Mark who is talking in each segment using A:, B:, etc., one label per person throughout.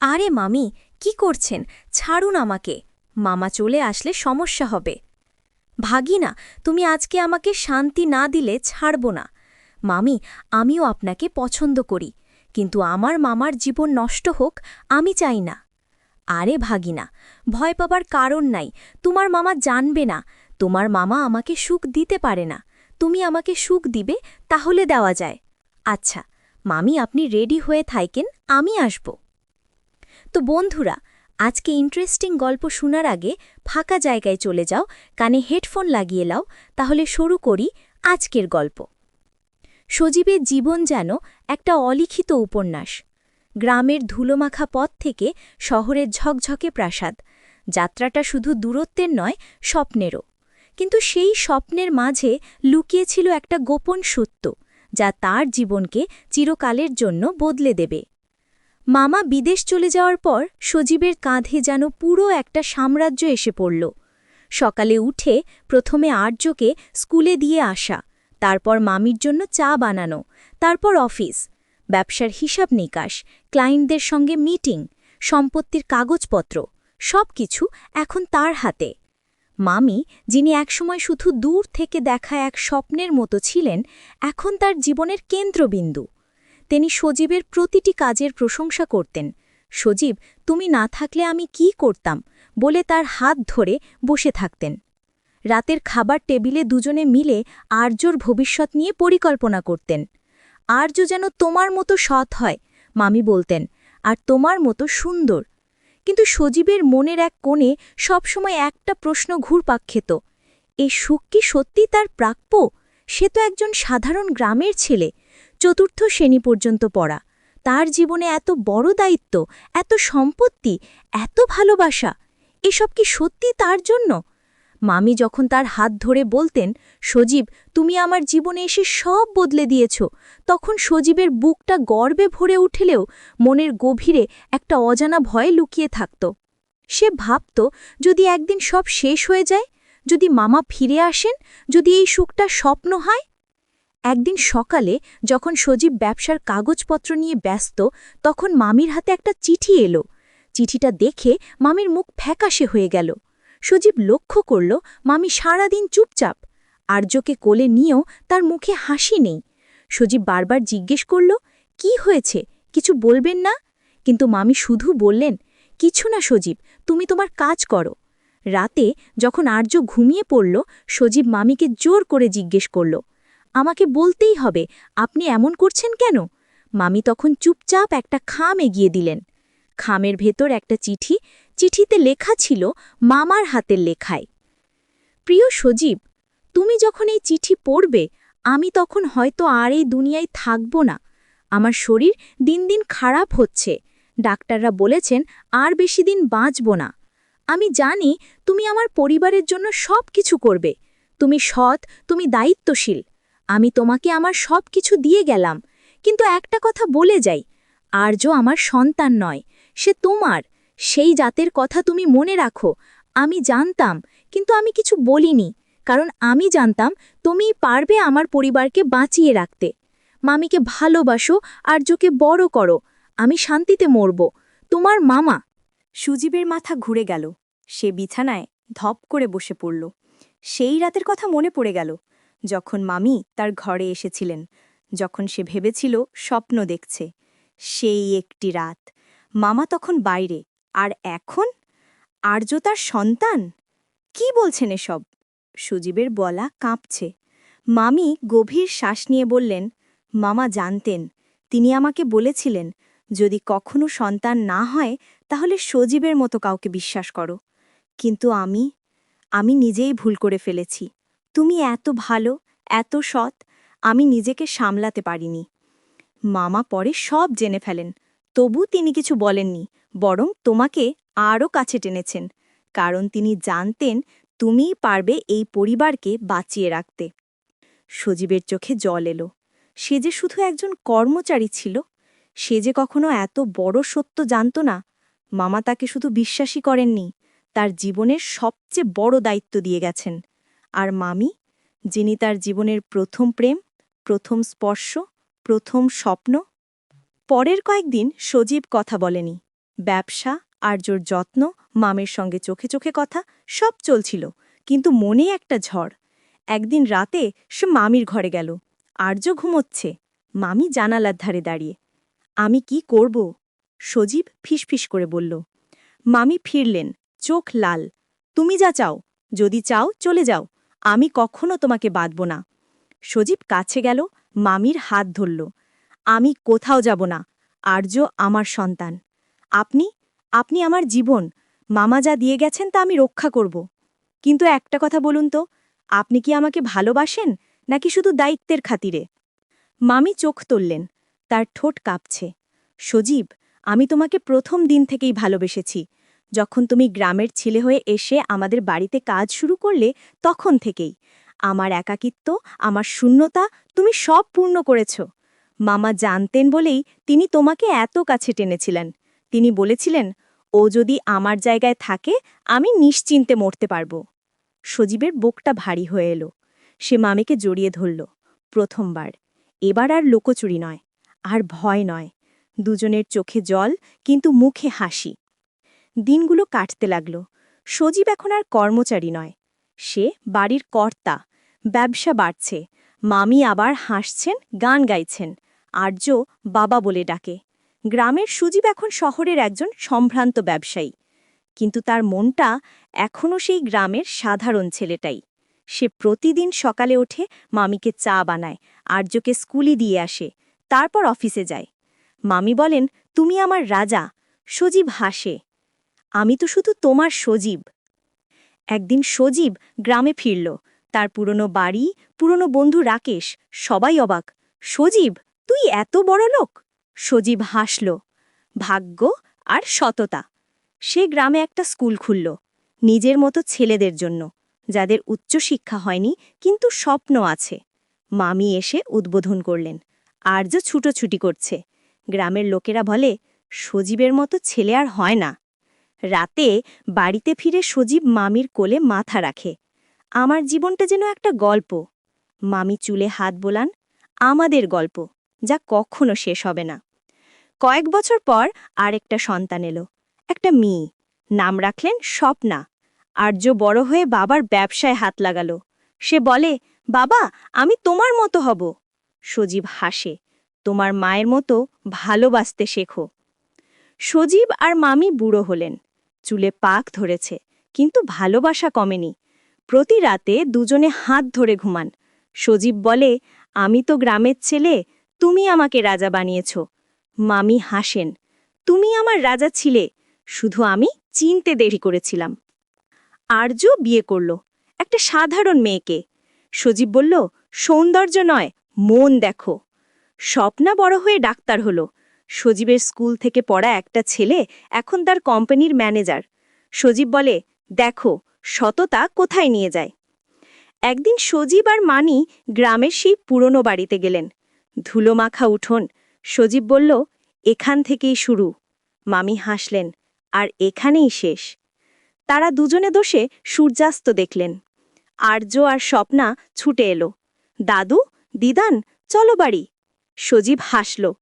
A: আরে মামি, কি করছেন? ছাড়ুন আমাকে। মামা চলে আসলে সমস্যা হবে। ভাগিনা, তুমি আজকে আমাকে শান্তি না দিলে ছাড়ব না। মামি, আমিও আপনাকে পছন্দ করি। কিন্তু আমার মামার জীবন নষ্ট হোক, আমি চাই না। আরে ভাগিনা, ভয় পাবার কারণ নাই। তোমার মামা জানবে না। তোমার মামা আমাকে সুখ দিতে পারে না। তুমি আমাকে সুখ দিবে, তাহলে দেওয়া যায়। আচ্ছা মামি আপনি রেডি হয়ে থাইকেন, আমি আসব। তো বন্ধুরা, আজকে ইন্টারেস্টিং গল্প শোনার আগে ফাঁকা জায়গায় চলে যাও, কানে হেডফোন লাগিয়ে লাও, তাহলে শুরু করি আজকের গল্প। সজীবের জীবন যেন একটা অলিখিত উপন্যাস। গ্রামের ধুলোমাখা পথ থেকে শহরের ঝকঝকে প্রাসাদ। যাত্রাটা শুধু দূরত্বের নয়, স্বপ্নেরও। কিন্তু সেই স্বপ্নের মাঝে লুকিয়েছিল একটা গোপন সত্য, যা তার জীবনকে চিরকালের জন্য বদলে দেবে। মামা বিদেশ চলে যাওয়ার পর সজীবের কাঁধে যেন পুরো একটা সাম্রাজ্য এসে পড়ল। সকালে উঠে প্রথমে আর্যকে স্কুলে দিয়ে আসা, তারপর মামির জন্য চা বানানো, তারপর অফিস, ব্যবসার হিসাব নিকাশ, ক্লায়েন্টদের সঙ্গে মিটিং, সম্পত্তির কাগজপত্র সব কিছু এখন তার হাতে। মামি, যিনি একসময় শুধু দূর থেকে দেখা এক স্বপ্নের মতো ছিলেন, এখন তার জীবনের কেন্দ্রবিন্দু। তিনি সজীবের প্রতিটি কাজের প্রশংসা করতেন। সজীব, তুমি না থাকলে আমি কি করতাম? বলে তার হাত ধরে বসে থাকতেন। রাতের খাবার টেবিলে দুজনে মিলে আর্যর ভবিষ্যৎ নিয়ে পরিকল্পনা করতেন। আর্য যেন তোমার মতো সৎ হয়, মামি বলতেন, আর তোমার মতো সুন্দর। কিন্তু সজীবের মনের এক কোণে সবসময় একটা প্রশ্ন ঘুরপাক খেত এই সুখ কি সত্যি তার প্রাপ্য? সে তো একজন সাধারণ গ্রামের ছেলে। চতুর্থ শ্রেণি পর্যন্ত পড়া। তার জীবনে এত বড় দায়িত্ব, এত সম্পত্তি, এত ভালোবাসা, এসব কি সত্যি তার জন্য? মামি যখন তার হাত ধরে বলতেন, সজীব, তুমি আমার জীবনে এসে সব বদলে দিয়েছ। তখন সজীবের বুকটা গর্বে ভরে উঠলেও মনের গভীরে একটা অজানা ভয় লুকিয়ে থাকত। সে ভাবত, যদি একদিন সব শেষ হয়ে যায়, যদি মামা ফিরে আসেন, যদি এই সুখটা স্বপ্ন হয় একদিন সকালে যখন সজীব ব্যবসার কাগজপত্র নিয়ে ব্যস্ত, তখন মামির হাতে একটা চিঠি এলো। চিঠিটা দেখে মামির মুখ ফ্যাকাশে হয়ে গেল। সজীব লক্ষ্য করল, মামি সারাদিন চুপচাপ। আর্যকে কোলে নিয়েও তার মুখে হাসি নেই। সজীব বারবার জিজ্ঞেস করল, কি হয়েছে? কিছু বলবেন না? কিন্তু মামি শুধু বললেন, কিছু না সজীব, তুমি তোমার কাজ করো। রাতে যখন আর্য ঘুমিয়ে পড়ল, সজীব মামিকে জোর করে জিজ্ঞেস করল আমাকে বলতেই হবে, আপনি এমন করছেন কেন? মামি তখন চুপচাপ একটা খাম এগিয়ে দিলেন। খামের ভেতর একটা চিঠি, চিঠিতে লেখা ছিল মামার হাতের লেখায়। প্রিয় সজীব, তুমি যখন এই চিঠি পড়বে, আমি তখন হয়তো আর এই দুনিয়ায় থাকব না। আমার শরীর দিন দিন খারাপ হচ্ছে। ডাক্তাররা বলেছেন আর বেশি দিন বাঁচব না। আমি জানি তুমি আমার পরিবারের জন্য সব কিছু করবে। তুমি সৎ, তুমি দায়িত্বশীল। আমি তোমাকে আমার সব কিছু দিয়ে গেলাম। কিন্তু একটা কথা বলে যাই, আর্য আমার সন্তান নয়, সে তোমার। সেই জাতের কথা তুমি মনে রাখো। আমি জানতাম, কিন্তু আমি কিছু বলিনি, কারণ আমি জানতাম তুমি পারবে আমার পরিবারকে বাঁচিয়ে রাখতে। মামিকে ভালোবাসো, আর্যকে বড় করো, আমি শান্তিতে মরব। তোমার মামা। সুজীবের মাথা ঘুরে গেল। সে বিছানায় ধপ করে বসে পড়ল। সেই রাতের কথা মনে পড়ে গেল। যখন মামি তার ঘরে এসেছিলেন, যখন সে ভেবেছিল স্বপ্ন দেখছে। সেই একটি রাত। মামা তখন বাইরে। আর এখন? আর্য তার সন্তান? কি বলছেন এসব? সুজীবের বলা কাঁপছে। মামি গভীর শ্বাস নিয়ে বললেন, মামা জানতেন। তিনি আমাকে বলেছিলেন, যদি কখনো সন্তান না হয়, তাহলে সজীবের মতো কাউকে বিশ্বাস করো। কিন্তু আমি আমি নিজেই ভুল করে ফেলেছি। তুমি এত ভালো, এত সৎ, আমি নিজেকে সামলাতে পারিনি। মামা পরে সব জেনে ফেলেন। তবু তিনি কিছু বলেননি, বরং তোমাকে আরও কাছে টেনেছেন, কারণ তিনি জানতেন তুমিই পারবে এই পরিবারকে বাঁচিয়ে রাখতে। সজীবের চোখে জল এলো। সে যে শুধু একজন কর্মচারী ছিল, সে যে কখনো এত বড় সত্য জানত না, মামা তাকে শুধু বিশ্বাসই করেননি, তার জীবনের সবচেয়ে বড় দায়িত্ব দিয়ে গেছেন। আর মামি, যিনি তার জীবনের প্রথম প্রেম, প্রথম স্পর্শ, প্রথম স্বপ্ন। পরের কয়েকদিন সজীব কথা বলেনি। ব্যবসা, আর্যর যত্ন, মামের সঙ্গে চোখে চোখে কথা, সব চলছিল, কিন্তু মনে একটা ঝড়। একদিন রাতে সে মামির ঘরে গেল। আর্য ঘুমোচ্ছে। মামি জানালার ধারে দাঁড়িয়ে। আমি কি করব? সজীব ফিসফিস করে বলল। মামি ফিরলেন, চোখ লাল। তুমি যা চাও, যদি চাও চলে যাও। আমি কখনো তোমাকে বাঁধব না। সজীব কাছে গেল, মামির হাত ধরল। আমি কোথাও যাব না, আর্য আমার সন্তান। আপনি আপনি আমার জীবন, মামা যা দিয়ে গেছেন তা আমি রক্ষা করব। কিন্তু একটা কথা বলুন তো, আপনি কি আমাকে ভালোবাসেন, নাকি শুধু দায়িত্বের খাতিরে? মামি চোখ তুললেন, তার ঠোঁট কাঁপছে। সজীব, আমি তোমাকে প্রথম দিন থেকেই ভালোবেসেছি যখন তুমি গ্রামের ছেলে হয়ে এসে আমাদের বাড়িতে কাজ শুরু করলে তখন থেকেই। আমার একাকিত্ব, আমার শূন্যতা তুমি সব পূর্ণ করেছ। মামা জানতেন বলেই তিনি তোমাকে এত কাছে টেনেছিলেন। তিনি বলেছিলেন, ও যদি আমার জায়গায় থাকে, আমি নিশ্চিন্তে মরতে পারব। সজীবের বুকটা ভারী হয়ে এলো। সে মামিকে জড়িয়ে ধরল। প্রথমবার। এবার আর লোকচুরি নয়, আর ভয় নয়। দুজনের চোখে জল, কিন্তু মুখে হাসি। দিনগুলো কাটতে লাগল। সজীব এখন আর কর্মচারী নয়। সে বাড়ির কর্তা। ব্যবসা বাড়ছে। মামি আবার হাসছেন, গান গাইছেন। আর্য বাবা বলে ডাকে। গ্রামের সুজীব এখন শহরের একজন সম্ভ্রান্ত ব্যবসায়ী। কিন্তু তার মনটা এখনও সেই গ্রামের সাধারণ ছেলেটাই। সে প্রতিদিন সকালে ওঠে, মামিকে চা বানায়, আর্যকে স্কুলে দিয়ে আসে, তারপর অফিসে যায়। মামি বলেন, তুমি আমার রাজা। সজীব হাসে। আমি তো শুধু তোমার সজীব। একদিন সজীব গ্রামে ফিরল। তার পুরনো বাড়ি, পুরনো বন্ধু রাকেশ, সবাই অবাক। সজীব, তুই এত বড় লোক? সজীব হাসল। ভাগ্য আর সততা। সে গ্রামে একটা স্কুল খুলল, নিজের মতো ছেলেদের জন্য। যাদের উচ্চশিক্ষা হয়নি, কিন্তু স্বপ্ন আছে। মামি এসে উদ্বোধন করলেন। আর্য ছুটোছুটি করছে। গ্রামের লোকেরা বলে, সজীবের মতো ছেলে আর হয় না। রাতে বাড়িতে ফিরে সজীব মামির কোলে মাথা রাখে। আমার জীবনটা যেন একটা গল্প। মামি চুলে হাত বোলান, আমাদের গল্প, যা কখনো শেষ হবে না। কয়েক বছর পর আরেকটা সন্তান এলো, একটা মেয়ে। নাম রাখলেন স্বপ্না। আর্য বড় হয়ে বাবার ব্যবসায় হাত লাগালো। সে বলে, বাবা, আমি তোমার মতো হব। সজীব হাসে, তোমার মায়ের মতো ভালোবাসতে শেখো। সজীব আর মামি বুড়ো হলেন। চুলে পাক ধরেছে, কিন্তু ভালোবাসা কমেনি। প্রতি রাতে দুজনে হাত ধরে ঘুমান। সজীব বলে, আমি তো গ্রামের ছেলে, তুমি আমাকে রাজা বানিয়েছ। মামি হাসেন, তুমি আমার রাজা ছিলে, শুধু আমি চিনতে দেরি করেছিলাম। আর্য বিয়ে করল, একটা সাধারণ মেয়েকে। সজীব বলল, সৌন্দর্য নয়, মন দেখো। স্বপ্না বড় হয়ে ডাক্তার হলো সজীবের স্কুল থেকে পড়া একটা ছেলে এখন তার কোম্পানির ম্যানেজার। সজীব বলে, দেখো, সততা কোথায় নিয়ে যায়? একদিন সজীব আর মানি গ্রামের সেই পুরনো বাড়িতে গেলেন। ধুলো মাখা উঠোন। সজীব বলল, এখান থেকেই শুরু। মামি হাসলেন, আর এখানেই শেষ। তারা দুজনে দোষে সূর্যাস্ত দেখলেন। আর্য আর স্বপ্না ছুটে এলো। দাদু, দিদান, চলো বাড়ি। সজীব হাসল।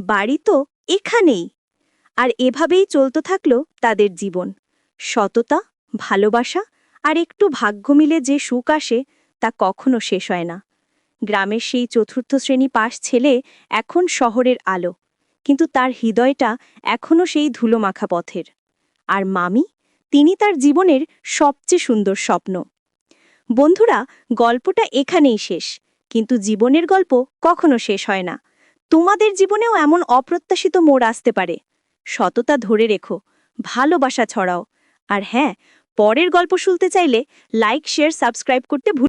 A: বাড়ি তো এখানেই। আর এভাবেই চলতে থাকল তাদের জীবন। সততা, ভালোবাসা আর একটু ভাগ্য মিলে যে সুখ আসে তা কখনো শেষ হয় না। গ্রামের সেই চতুর্থ শ্রেণি পাশ ছেলে এখন শহরের আলো, কিন্তু তার হৃদয়টা এখনও সেই ধুলোমাখা পথের। আর মামি, তিনি তার জীবনের সবচেয়ে সুন্দর স্বপ্ন। বন্ধুরা, গল্পটা এখানেই শেষ, কিন্তু জীবনের গল্প কখনো শেষ হয় না। তোমাদের জীবনেও এমন অপ্রত্যাশিত মোড় আসতে পারে। সততা ধরে রেখো, ভালোবাসা ছড়াও। আর হ্যাঁ পরের গল্প শুনতে চাইলে লাইক শেয়ার সাবস্ক্রাইব করতে ভুল